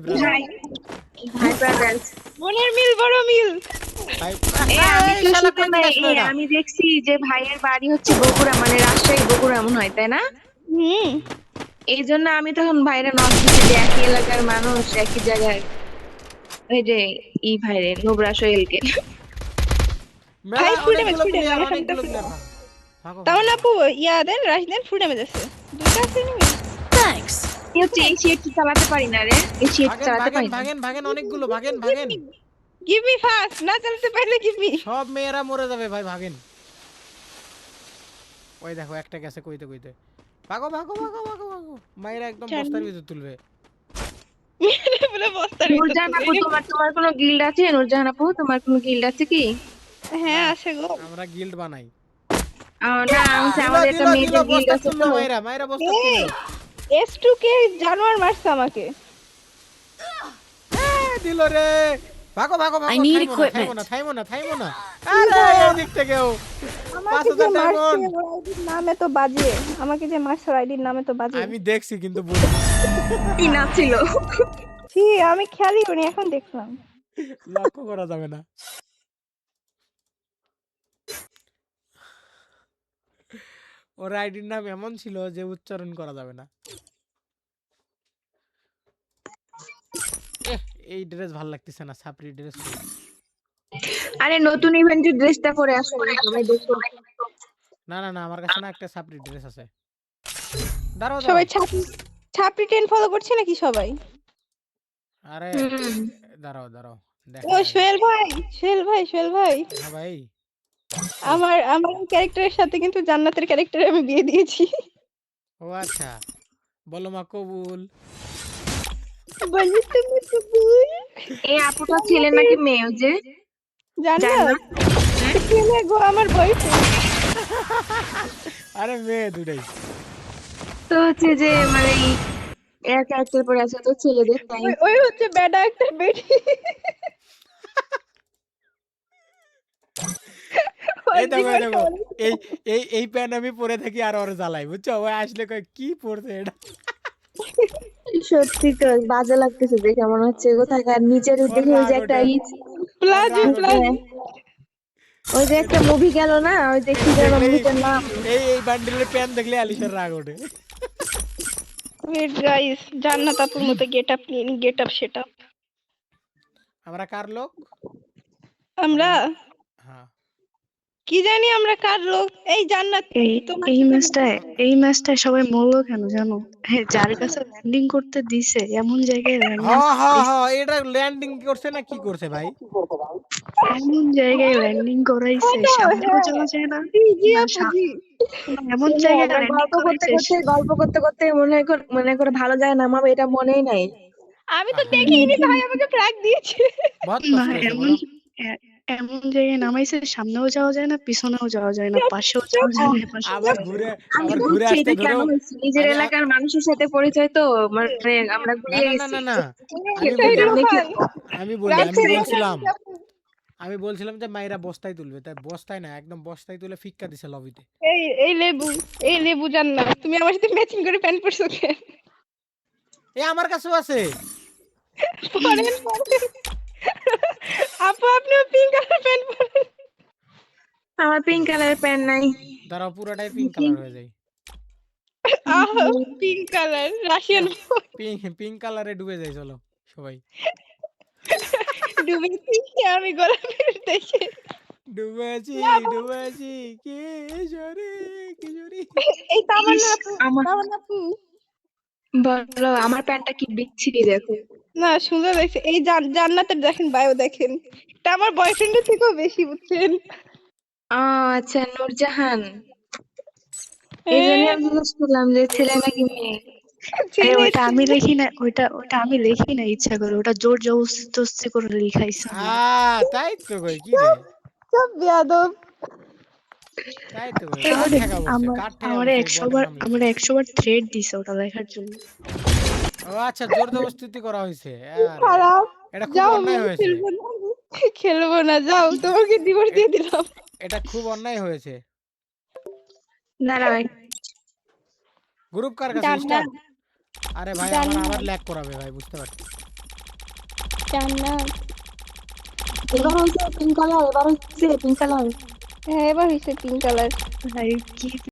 ভাই ভাই ব্রাদার্স মনের মিল বড় মিল আমি দেখছি যে ভাইয়ের বাড়ি হচ্ছে বগুড়া মানে রাজশাহী বগুড়া এমন হয় তাই না? হুম এই জন্য আমি তখন ভাইরা নক দিচ্ছি যে একই এলাকার মানুষ একই জায়গায় ওই যে ই ভাইরে নোবরা সোহেলকে মেলা ভাই, full অনেকগুলো damage, full player, damage, অনেকগুলো এখন তো player, ভাগো, ভাগো, তাও ভাগো। না আপু ইয়া দেন রাশ দেন ফুল ড্যামেজ আছে দুটো আছে নি Thanks. হচ্ছে এই শিট চালাতে পারি না রে। এই শিট চালাতে পারি ভাগেন ভাগেন অনেকগুলো ভাগেন ভাগেন। গিভ মি ফাস্ট না চালাতে পারলে গিভ মি সব মেয়েরা মরে যাবে ভাই ভাগেন। ওই দেখো একটা গেছে কইতে কইতে। ভাগো ভাগো ভাগো ভাগো ভাগো। মায়েরা একদম বস্তার ভিতর তুলবে। বলে বস্তার নুরজাহান আপু তোমার তোমার কোনো গিল্ড আছে? নুরজাহান আপু তোমার কোনো গিল্ড আছে কি? হ্যাঁ আছে গো। আমরা গিল্ড বানাই। না আমাদের একটা মেয়েদের গিল্ড আছে তো। মায়েরা মায়েরা বস্তা এস টু কে জানোয়ার মারছে আমাকে। দিল রে। ভাগো ভাগো ভাগো I need থাইমো না, থাইমো না থাইমো না আরে মারছে ডায়মন্ড। নামে তো বাজে। আমাকে যে আইডির নামে তো বাজে। আমি দেখছি কিন্তু বুঝি কি নাম ছিল। ছি আমি খেয়ালই করিনি এখন দেখলাম। লক্ষ্য করা যাবে না। ওর আইডির নাম এমন ছিল যে উচ্চারণ করা যাবে না। এই ড্রেস ভালো লাগতেছে না সাপরি ড্রেস আরে নতুন ইভেন্টের ড্রেসটা পরে আসো সবাই দেখো। না না না আমার কাছে না একটা সাপরি ড্রেস আছে। দাঁড়াও সবাই ছাপড়ি ছাপড়ি ট্রেন ফলো করছে নাকি সবাই? আরে। দাঁড়াও দাঁড়াও ও সোহেল ভাই সোহেল ভাই সোহেল ভাই। হ্যাঁ ভাই। আমার আমার ক্যারেক্টারের সাথে কিন্তু জান্নাতের ক্যারেক্টারে আমি বিয়ে দিয়েছি। ও আচ্ছা। বলো মা কবুল। বলি তুমি কবুল এই আপুটা ছেলে নাকি মেয়ে যে? জান্নাত ছেলে গো আমার বয়ফ্রেন্ড আরে মেয়ে দুটাই। তো হচ্ছে যে মানে এর ক্যারেক্টার পরে আছে তো ছেলেদের তাই। ওই হচ্ছে ব্যাড একটা বেটি। এই দেখো এই এই এই এই প্যান্ট আমি পরে থাকি আর ওর জ্বালাই বুঝছ? ও আসলে কয় কি পরছে এটা? সত্যি তো বাজে লাগতেছে দেখে মনে হচ্ছে কোথাকার নিচের দিকে ওই যে একটা প্লাজো প্লাজো। ওই যে একটা মুভি গেল না ওই যে কি যেন মুভিটার নাম। এই এই বান্ডিলের প্যান্ট দেখলে আলিশের রাগ ওঠে। ওয়েট গাইস জান্নাত আপুর মতো গেট আপ নিন গেট আপ সেট আপ আমরা কার লোক? আমরা? হ্যাঁ। কি জানি আমরা কার লোক? এই জান্নাত। এই এই ম্যাচটায় এই ম্যাচটায় সবাই মরলো কেন জানো? হ্যাঁ যার কাছে ল্যান্ডিং করতে দিছে এমন জায়গায় ল্যান্ডিং হ্যাঁ হ্যাঁ হ্যাঁ এটা ল্যান্ডিং করছে না কি করছে ভাই? এমন জায়গায় ল্যান্ডিং করাইছে তো, সামনেও হ্যাঁ। যায় না। জি, জি আপু, এমন জায়গায় ল্যান্ডিং গল্প করতে গল্প করতে করতে মনে করে মনে করে ভালো যায় না আমার এটা মনেই নাই। আমি তো দেখিনি ভাই আমাকে ফ্ল্যাগ দিয়েছে। এমন এমন জায়গায় নামাইছে সামনেও যাওয়া যায় না পিছনেও যাওয়া যায় না পাশেও যাওয়া যায় না আবার। ঘুরে আবার ঘুরে আসতে ধরো। নিজের এলাকার মানুষের সাথে পরিচয় তো মানে আমরা গুলিয়ে না না গেছি না না আমি বলি আমি বলছিলাম আমি বলছিলাম যে মাইরা বস্তায় তুলবে তাই বস্তায় না একদম বস্তায় তুলে ফিক্কা দিছে লবিতে। এই এই লেবু এই লেবু জান না তুমি আমার সাথে ম্যাচিং করে প্যান্ট পরছো কেন এ আমার কাছেও আছে। পরেন পরেন। আপু আপনিও পিঙ্ক কালার প্যান্ট পরেন। আমার পিঙ্ক কালারের প্যান্ট নাই। দাঁড়াও পুরোটাই পিঙ্ক কালার হয়ে যায়। আহ pink colour Russian pink pink কালারে ডুবে যায় চলো সবাই। ডুবেছি আমি গোলাপের দেখে। ডুবেছি ডুবেছি কিশোরী কিশোরী। এই তামান্না আপু আমার তামান্না আপু। বলো আমার প্যান্টটা কি বিচ্ছিরি দেখো। না সুন্দর লাগছে। এই জান্নাতের দেখেন বায়ো দেখেন। এটা আমার বয়ফ্রেন্ডের থেকেও বেশি বুঝছেন? আচ্ছা নূরজাহান। এই জন্য আমি করলাম যে ছেলে নাকি মেয়ে? ওইটা আমি লিখি না ওইটা ওইটা আমি লিখি না ইচ্ছা করে। ওটা জোর জবরদস্তি করে লিখাইছে তাই তো কই কি রে? সব বেয়াদব। আমারে একশো বার? আমার একশো বার থ্রেড দিছে ওটা লেখার জন্য। ও আচ্ছা জোর জবরদস্তি করা হয়েছে। খারাপ। এটা খুব অন্যায় হয়েছে। খেলব না যাও তোমাকে ডিভোর্স দিয়ে দিলাম। এটা খুব অন্যায় হয়েছে। দাঁড়াও গ্রুপ কার কাছে। স্টার্ট আরে ভাই আমার আবার ল্যাগ করাবে ভাই বুঝতে পারছি। জান্নাত। এবার হচ্ছে পিঙ্ক কালার এবার হচ্ছে পিঙ্ক কালার হ্যাঁ এবার হয়েছে পিঙ্ক কালার ভাই কি